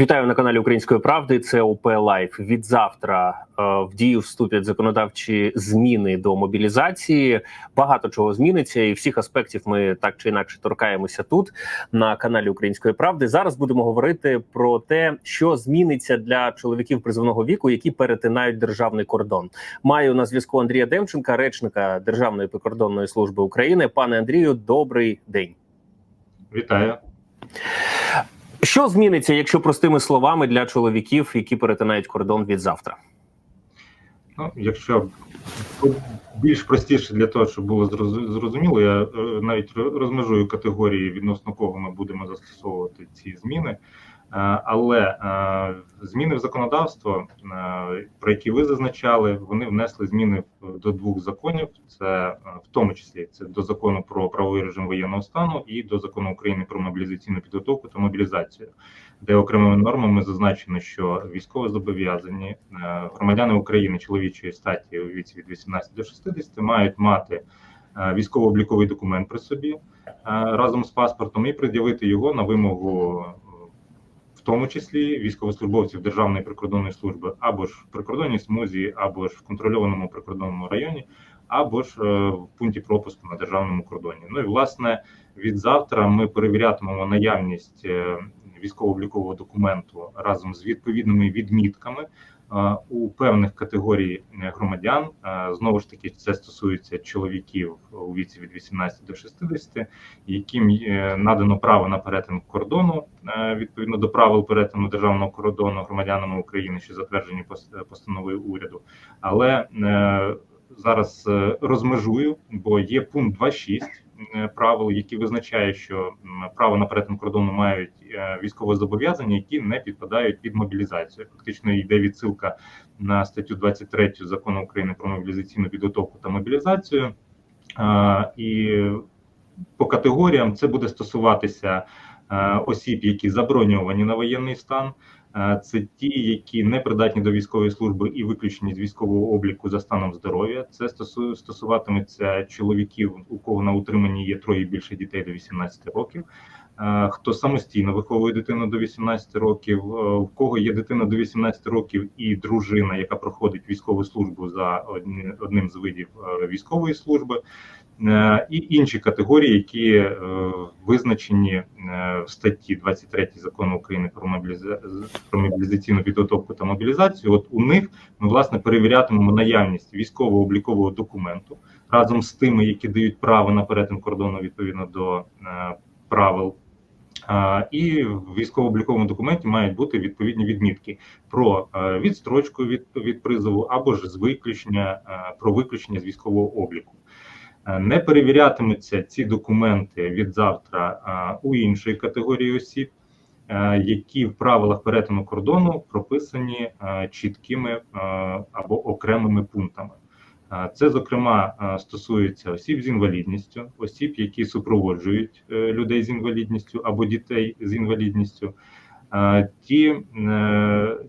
Вітаю на каналі Української правди. Це ОП Лайф. Від завтра е, в дію вступять законодавчі зміни до мобілізації. Багато чого зміниться, і всіх аспектів ми так чи інакше торкаємося тут на каналі Української правди. Зараз будемо говорити про те, що зміниться для чоловіків призовного віку, які перетинають державний кордон. Маю на зв'язку Андрія Демченка, речника Державної прикордонної служби України. Пане Андрію, добрий день. Вітаю. Що зміниться, якщо простими словами для чоловіків, які перетинають кордон від завтра? Ну, якщо більш простіше для того, щоб було зрозуміло, я е, навіть розмежую категорії, відносно кого ми будемо застосовувати ці зміни. Е, але е, зміни в законодавство, е, про які ви зазначали, вони внесли зміни до двох законів. Це в тому числі це до закону про правовий режим воєнного стану і до закону України про мобілізаційну підготовку та мобілізацію, де окремими нормами зазначено, що військово зобов'язані громадяни України чоловічої статі у віці від 18 до 60 мають мати військово-обліковий документ при собі разом з паспортом і пред'явити його на вимогу в тому числі військовослужбовців Державної прикордонної служби або ж в прикордонній смузі, або ж в контрольованому прикордонному районі, або ж е, в пункті пропуску на державному кордоні. Ну і власне від завтра ми перевірятимемо наявність е, військово-облікового документу разом з відповідними відмітками у певних категорій е, громадян. Знову ж таки, це стосується чоловіків у віці від 18 до 60, яким е, надано право на перетин кордону е, відповідно до правил перетину державного кордону громадянами України, що затверджені постановою уряду, але зараз розмежую, бо є пункт 2.6 Е, правил, які визначають, що право на перетин кордону мають е, військовозобов'язані, які не підпадають під мобілізацію. Фактично йде відсилка на статтю 23 закону України про мобілізаційну підготовку та мобілізацію. І по категоріям це буде стосуватися е, осіб, які заброньовані на воєнний стан. Це ті, які не придатні до військової служби і виключені з військового обліку за станом здоров'я. Це стосуватиметься чоловіків, у кого на утриманні є троє більше дітей до 18 років. Хто самостійно виховує дитину до 18 років, у кого є дитина до 18 років і дружина, яка проходить військову службу за одним з видів військової служби. Е, і інші категорії, які е, визначені е, в статті 23 закону України про мобілізаційну підготовку та мобілізацію. От у них ми власне перевірятимемо наявність військово-облікового документу разом з тими, які дають право на перетин кордону відповідно до правил. І в військово-обліковому документі мають бути відповідні відмітки про відстрочку від від призову або ж з виключення про виключення з військового обліку. Е, не перевірятимуться ці документи від завтра е, у іншої категорії осіб, е, які в правилах перетину кордону прописані чіткими або окремими пунктами. Це, зокрема, стосується осіб з інвалідністю, осіб, які супроводжують людей з інвалідністю або дітей з інвалідністю, ті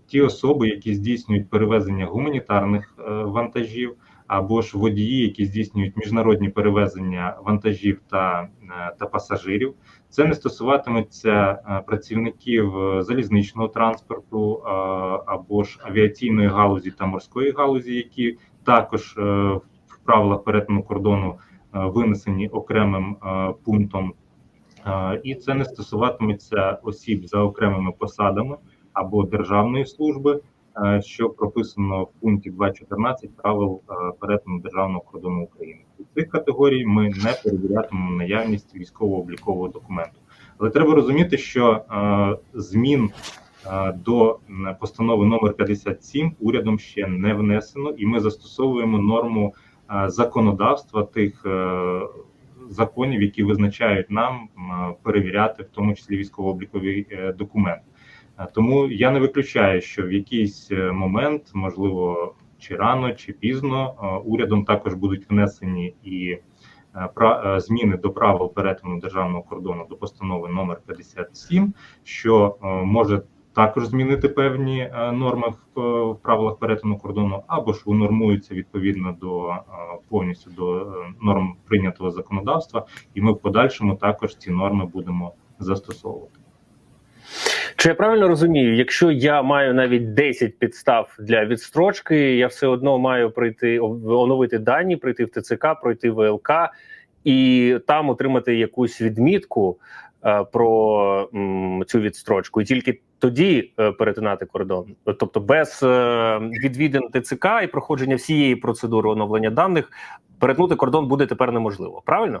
ті особи, які здійснюють перевезення гуманітарних вантажів або ж водії, які здійснюють міжнародні перевезення вантажів та е, та пасажирів. Це не стосуватиметься е, працівників е, залізничного транспорту або ж авіаційної галузі та морської галузі, які також в правилах перетину кордону винесені окремим пунктом. І це не стосуватиметься осіб за окремими посадами або державної служби, Е, що прописано в пункті 2.14 правил е, перетину державного кордону України. У цих категорій ми не перевірятимемо наявність військово-облікового документу. Але треба розуміти, що е, змін до постанови номер 57 урядом ще не внесено, і ми застосовуємо норму законодавства тих законів, які визначають нам перевіряти, в тому числі військово-обліковий документ. Тому я не виключаю, що в якийсь е, момент, можливо, чи рано, чи пізно, урядом також будуть внесені і е, зміни до правил перетину державного кордону до постанови номер 57, що е, може також змінити певні норми в правилах перетину кордону, або ж унормуються відповідно до повністю до норм прийнятого законодавства, і ми в подальшому також ці норми будемо застосовувати. Чи я правильно розумію, якщо я маю навіть 10 підстав для відстрочки, я все одно маю прийти оновити дані, прийти в ТЦК, пройти ВЛК і там отримати якусь відмітку е, про м, цю відстрочку, і тільки тоді е, перетинати кордон, тобто без е, відвідин ТЦК і проходження всієї процедури оновлення даних, перетнути кордон буде тепер неможливо. Правильно?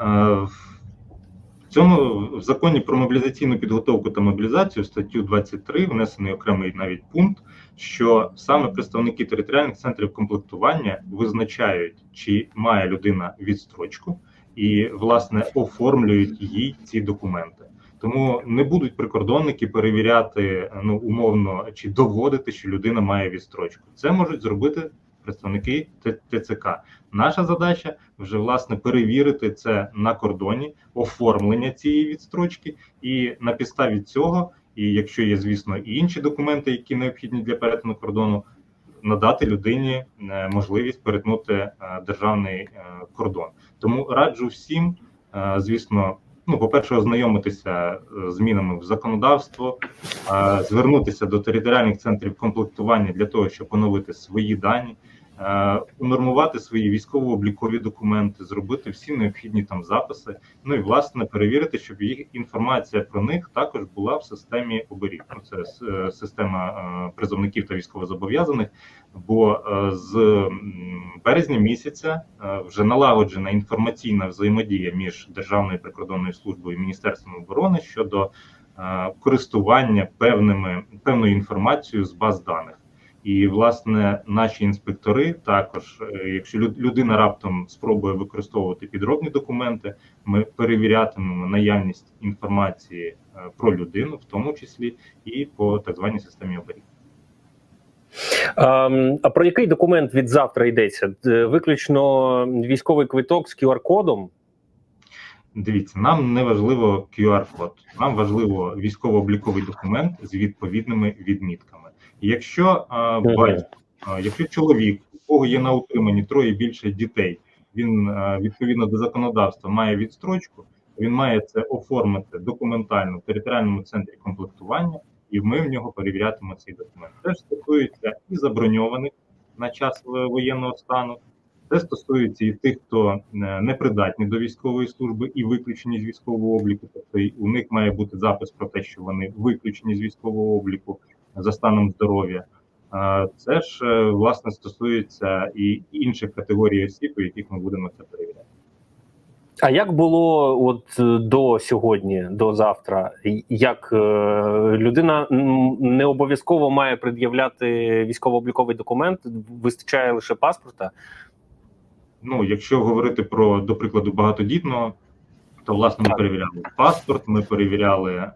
Е, В цьому в законі про мобілізаційну підготовку та мобілізацію статтю 23 внесений окремий навіть пункт, що саме представники територіальних центрів комплектування визначають, чи має людина відстрочку, і власне оформлюють їй ці документи. Тому не будуть прикордонники перевіряти ну умовно чи доводити, що людина має відстрочку. Це можуть зробити представники ТЦК. Наша задача вже власне перевірити це на кордоні, оформлення цієї відстрочки, і на підставі цього, і якщо є, звісно, і інші документи, які необхідні для перетину кордону, надати людині е, можливість перетнути е, державний е, кордон. Тому раджу всім, е, звісно. Ну, по-перше, ознайомитися е, з змінами в законодавство, е, звернутися до територіальних центрів комплектування для того, щоб оновити свої дані, е, унормувати свої військово-облікові документи, зробити всі необхідні там записи. Ну і власне перевірити, щоб їх інформація про них також була в системі оберіг. Ну, це система призовників та військовозобов'язаних. Бо з березня місяця е, вже налагоджена інформаційна взаємодія між Державною прикордонною службою і Міністерством оборони щодо е, користування певними певною інформацією з баз даних. І власне наші інспектори також, е, якщо лю- людина раптом спробує використовувати підробні документи, ми перевірятимемо наявність інформації про людину, в тому числі і по так званій системі оберіг. Ем, а про який документ від завтра йдеться? Виключно військовий квиток з QR-кодом. Дивіться, нам не важливо QR-код, нам важливо військово-обліковий документ з відповідними відмітками. Якщо а, батько, а, якщо чоловік, у кого є на утриманні троє більше дітей, він а, відповідно до законодавства має відстрочку, він має це оформити документально в територіальному центрі комплектування, і ми в нього перевірятимемо цей документ. Це ж стосується і заброньованих на час воєнного стану. Це стосується і тих, хто не придатні до військової служби і виключені з військового обліку. Тобто у них має бути запис про те, що вони виключені з військового обліку за станом здоров'я. Е, Це ж е, власне стосується і інших категорій осіб, у яких ми будемо це перевіряти. А як було от до сьогодні, до завтра? Як е, людина не обов'язково має пред'являти військово-обліковий документ, вистачає лише паспорта? Ну, якщо говорити про, до прикладу, багатодітного, то власне ми Так. перевіряли паспорт, ми перевіряли е,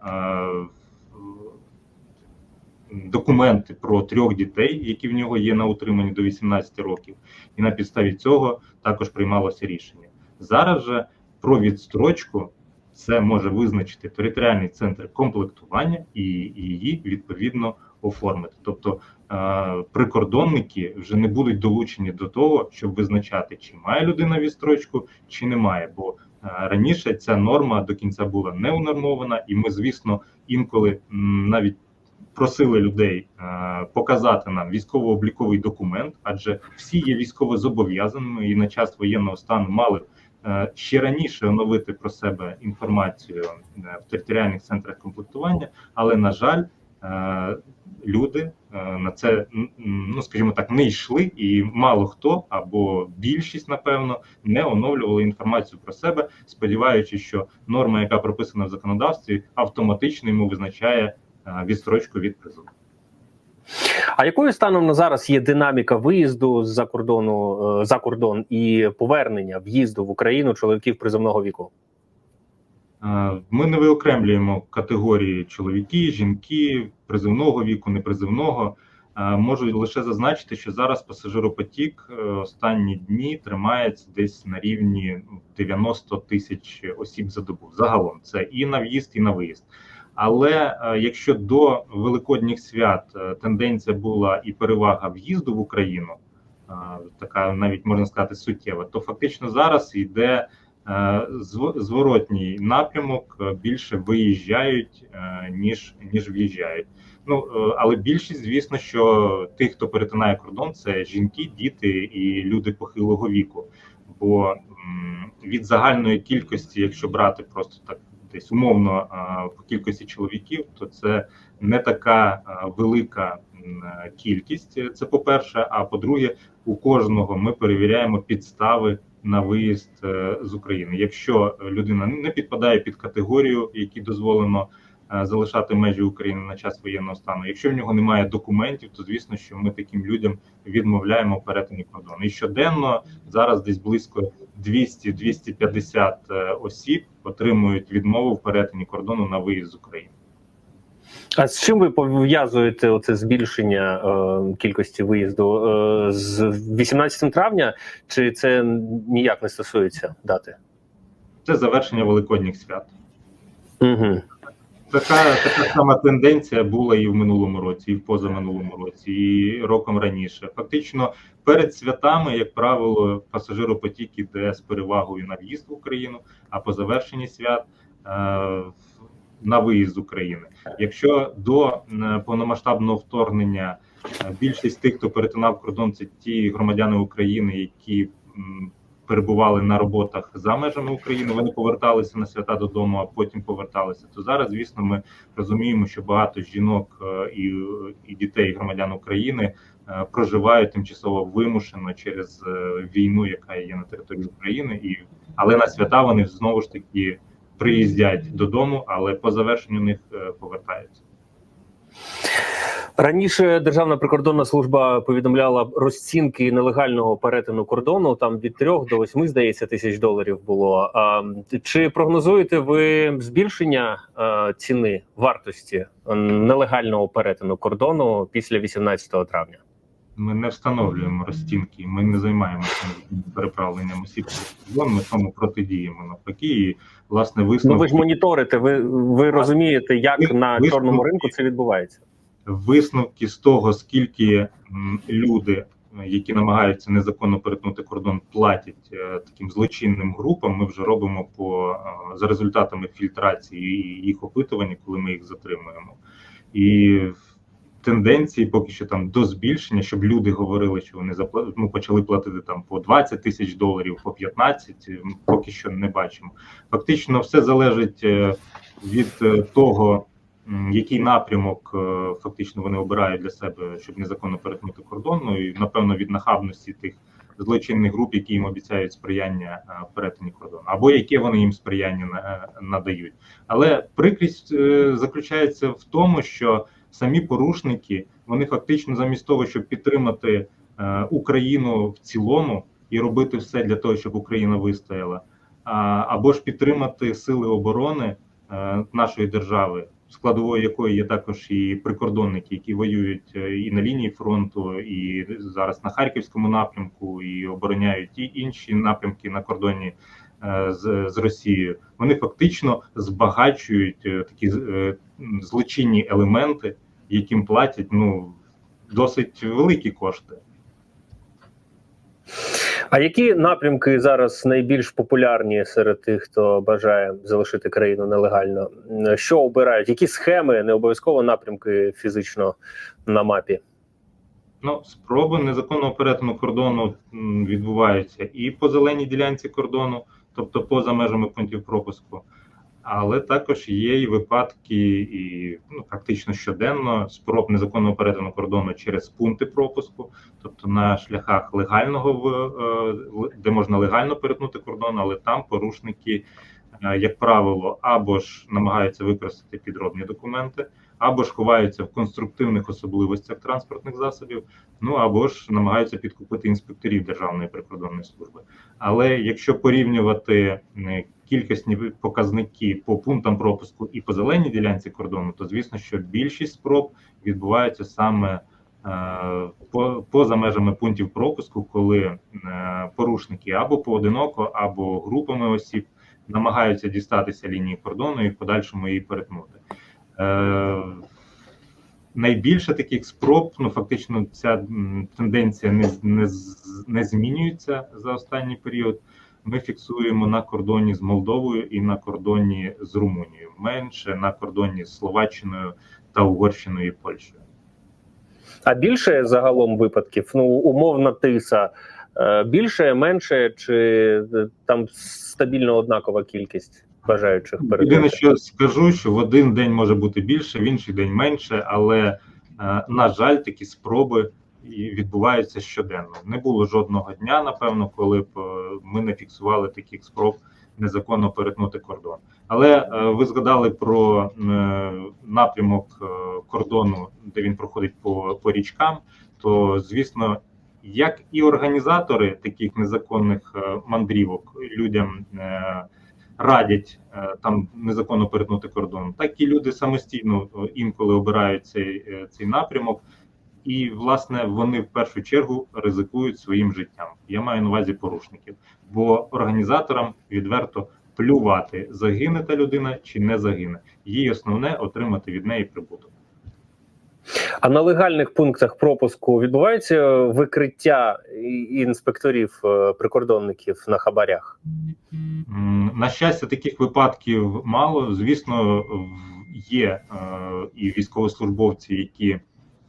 документи про трьох дітей, які в нього є на утриманні до 18 років, і на підставі цього також приймалося рішення. Зараз же про відстрочку це може визначити територіальний центр комплектування і її відповідно оформити. Тобто е, прикордонники вже не будуть долучені до того, щоб визначати, чи має людина відстрочку, чи не має. Бо е, раніше ця норма до кінця була не унормована, і ми, звісно, інколи навіть просили людей е, показати нам військово-обліковий документ, адже всі є військово зобов'язаними і на час воєнного стану мали ще раніше оновити про себе інформацію е, в територіальних центрах комплектування, але на жаль. е, Люди е, на це ну скажімо так не йшли, і мало хто або більшість, напевно, не оновлювали інформацію про себе, сподіваючись, що норма, яка прописана в законодавстві, автоматично йому визначає е, відстрочку від призову. А якою станом на зараз є динаміка виїзду з-за кордону е, за кордон і повернення в'їзду в Україну чоловіків призовного віку? Е, Ми не виокремлюємо категорії чоловіки, жінки, призивного віку, непризивного. Е, Можу лише зазначити, що зараз пасажиропотік останні дні тримається десь на рівні 90 тисяч осіб за добу. Загалом це і на в'їзд, і на виїзд. Але е, якщо до великодніх свят е, тенденція була і перевага в'їзду в Україну, е, така навіть можна сказати суттєва, то фактично зараз йде зворотній напрямок більше виїжджають, ніж, ніж в'їжджають. Ну але більшість, звісно, що тих, хто перетинає кордон, це жінки, діти і люди похилого віку. Бо від загальної кількості, якщо брати просто так десь умовно е, по кількості чоловіків, то це не така велика кількість. Це по-перше. А по-друге, у кожного ми перевіряємо підстави на виїзд е, з України. Якщо людина не підпадає під категорію, які дозволено залишати межі України на час воєнного стану. Якщо в нього немає документів, то звісно, що ми таким людям відмовляємо в перетині кордону. І щоденно зараз десь близько 200-250 е, осіб отримують відмову в перетині кордону на виїзд з України. А з чим ви пов'язуєте оце збільшення е, кількості виїзду е, з 18 травня? Чи це ніяк не стосується дати? Це завершення великодніх свят. Угу. Така така сама тенденція була і в минулому році, і в позаминулому році, і роком раніше. Фактично, перед святами, як правило, пасажиропотік іде з перевагою на в'їзд в Україну, а по завершенні свят е, на виїзд з України. Якщо до е, повномасштабного вторгнення е, більшість тих, хто перетинав кордон, це ті громадяни України, які перебували на роботах за межами України, вони поверталися на свята додому, а потім поверталися. То зараз, звісно, ми розуміємо, що багато жінок е, і, і дітей громадян України е, проживають тимчасово вимушено через е, війну, яка є на території України, і але на свята вони знову ж таки приїздять додому, але по завершенню них повертаються. Раніше Державна прикордонна служба повідомляла розцінки нелегального перетину кордону там від 3 до 8, здається, тисяч доларів було. А, чи прогнозуєте ви збільшення ціни вартості нелегального перетину кордону після 18 травня? Ми не встановлюємо розцінки, ми не займаємося переправленням осіб кордон, ми тому протидіємо навпаки. І власне Ну ви ж моніторите. Ви, ви розумієте, як на висновки- чорному ринку це відбувається? Висновки з того, скільки люди, е, які намагаються незаконно перетнути кордон, платять е, таким злочинним групам. Ми вже робимо по е, за результатами фільтрації і їх опитування, коли ми їх затримуємо. І тенденції поки що там до збільшення, щоб люди говорили, що вони запла... ну, почали платити там по 20 тисяч доларів, по 15, поки що не бачимо. Фактично, все залежить від того, який напрямок е, фактично вони обирають для себе, щоб незаконно перетнути кордон. Ну і напевно від нахабності тих злочинних груп, які їм обіцяють сприяння е, перетині кордону, або яке вони їм сприяння надають. Але прикрість е, заключається в тому, що самі порушники вони фактично замість того, щоб підтримати е, Україну в цілому і робити все для того, щоб Україна вистояла, або ж підтримати сили оборони е, нашої держави, складовою якої є також і прикордонники, які воюють е, і на лінії фронту, і зараз на харківському напрямку, і обороняють і інші напрямки на кордоні е, з, з Росією. Вони фактично збагачують е, такі злочинні елементи, яким платять ну досить великі кошти. А які напрямки зараз найбільш популярні серед тих, хто бажає залишити країну нелегально? Що обирають? Які схеми, не обов'язково напрямки фізично на мапі? Ну, спроби незаконного перетину кордону відбуваються і по зеленій ділянці кордону, тобто поза межами пунктів пропуску, але також є і випадки, і ну, практично щоденно спроб незаконного перетину кордону через пункти пропуску, тобто на шляхах легального в е, де можна легально перетнути кордон, але там порушники, е, як правило, або ж намагаються використати підробні документи, або ж ховаються в конструктивних особливостях транспортних засобів, ну або ж намагаються підкупити інспекторів Державної прикордонної служби. Але якщо порівнювати кількісні показники по пунктам пропуску і по зеленій ділянці кордону, то звісно, що більшість спроб відбуваються саме е, по, поза межами пунктів пропуску, коли е, порушники або поодиноко, або групами осіб намагаються дістатися лінії кордону і в подальшому її перетнути. Е, найбільше таких спроб, ну фактично, ця тенденція не, не, не змінюється за останній період. Ми фіксуємо на кордоні з Молдовою і на кордоні з Румунією, менше на кордоні з Словаччиною та Угорщиною і Польщею. А більше загалом випадків, ну умовна тиса, е, більше, менше, чи е, там стабільно однакова кількість бажаючих Єдине, що скажу, що в один день може бути більше, в інший день менше, але е, на жаль, такі спроби і відбуваються щоденно. Не було жодного дня, напевно, коли б е, ми не фіксували таких спроб незаконно перетнути кордон. Але е, ви згадали про е, напрямок кордону, де він проходить по, по річкам. То звісно, як і організатори таких незаконних мандрівок людям. Радять там незаконно перетнути кордон, так і люди самостійно інколи обирають цей, цей напрямок, і власне вони в першу чергу ризикують своїм життям. Я маю на увазі порушників, бо організаторам відверто плювати, загине та людина чи не загине. Їй основне отримати від неї прибуток. А на легальних пунктах пропуску відбувається викриття інспекторів е, прикордонників на хабарях? На щастя, таких випадків мало. Звісно, є е, і військовослужбовці, які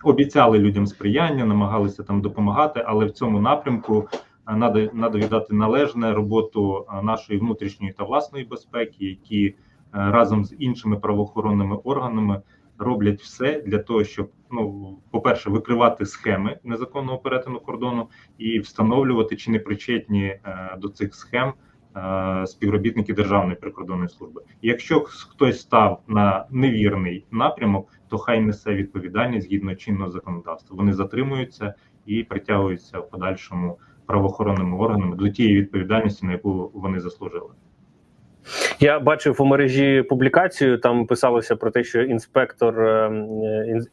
обіцяли людям сприяння, намагалися там допомагати, але в цьому напрямку треба надо віддати належне роботу е, нашої внутрішньої та власної безпеки, які е, разом з іншими правоохоронними органами роблять все для того, щоб ну, по-перше, викривати схеми незаконного перетину кордону і встановлювати, чи не причетні е, до цих схем е, співробітники Державної прикордонної служби. Якщо хтось став на невірний напрямок, то хай несе відповідальність згідно чинного законодавства. Вони затримуються і притягуються в подальшому правоохоронними органами до тієї відповідальності, на яку вони заслужили. Я бачив у мережі публікацію. Там писалося про те, що інспектор, е,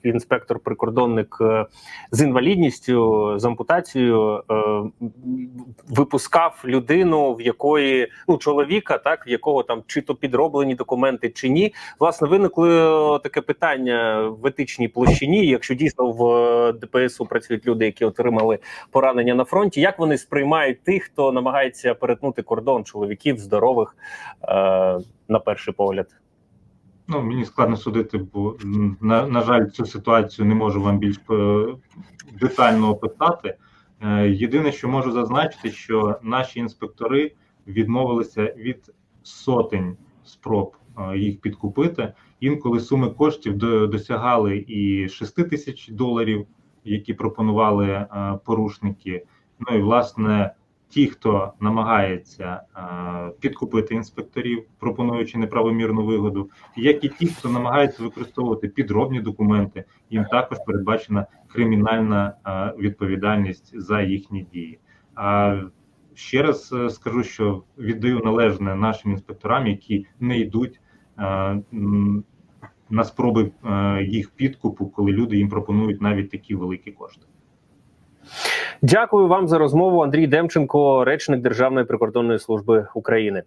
інспектор прикордонник е, з інвалідністю з ампутацією е, випускав людину, в якої ну чоловіка, так в якого там чи то підроблені документи, чи ні. Власне, виникло таке питання в етичній площині. Якщо дійсно в ДПСУ працюють люди, які отримали поранення на фронті, як вони сприймають тих, хто намагається перетнути кордон чоловіків здорових на перший погляд? Ну, мені складно судити, бо на, на жаль, цю ситуацію не можу вам більш е, детально описати. Е, Єдине, що можу зазначити, що наші інспектори відмовилися від сотень спроб е, їх підкупити. Інколи суми коштів до- досягали і 6 тисяч доларів, які пропонували порушники. Ну і власне ті, хто намагається е, підкупити інспекторів, пропонуючи неправомірну вигоду, як і ті, хто намагається використовувати підробні документи, їм також передбачена кримінальна е, відповідальність за їхні дії. А ще раз е, скажу, що віддаю належне нашим інспекторам, які не йдуть на спроби їх підкупу, коли люди їм пропонують навіть такі великі кошти. Дякую вам за розмову. Андрій Демченко, речник Державної прикордонної служби України.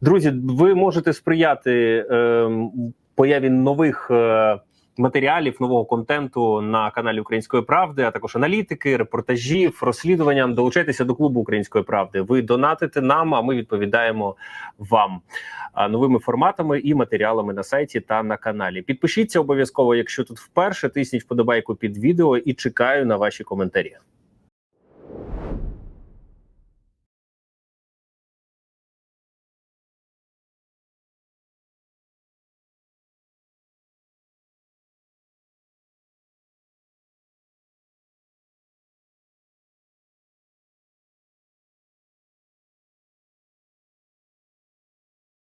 Друзі, ви можете сприяти е, появі нових. е, Матеріалів нового контенту на каналі Української правди, а також аналітики, репортажів, розслідуванням. Долучайтеся до клубу Української правди. Ви донатите нам, а ми відповідаємо вам новими форматами і матеріалами на сайті та на каналі. Підпишіться обов'язково, якщо тут вперше тисніть вподобайку під відео і чекаю на ваші коментарі.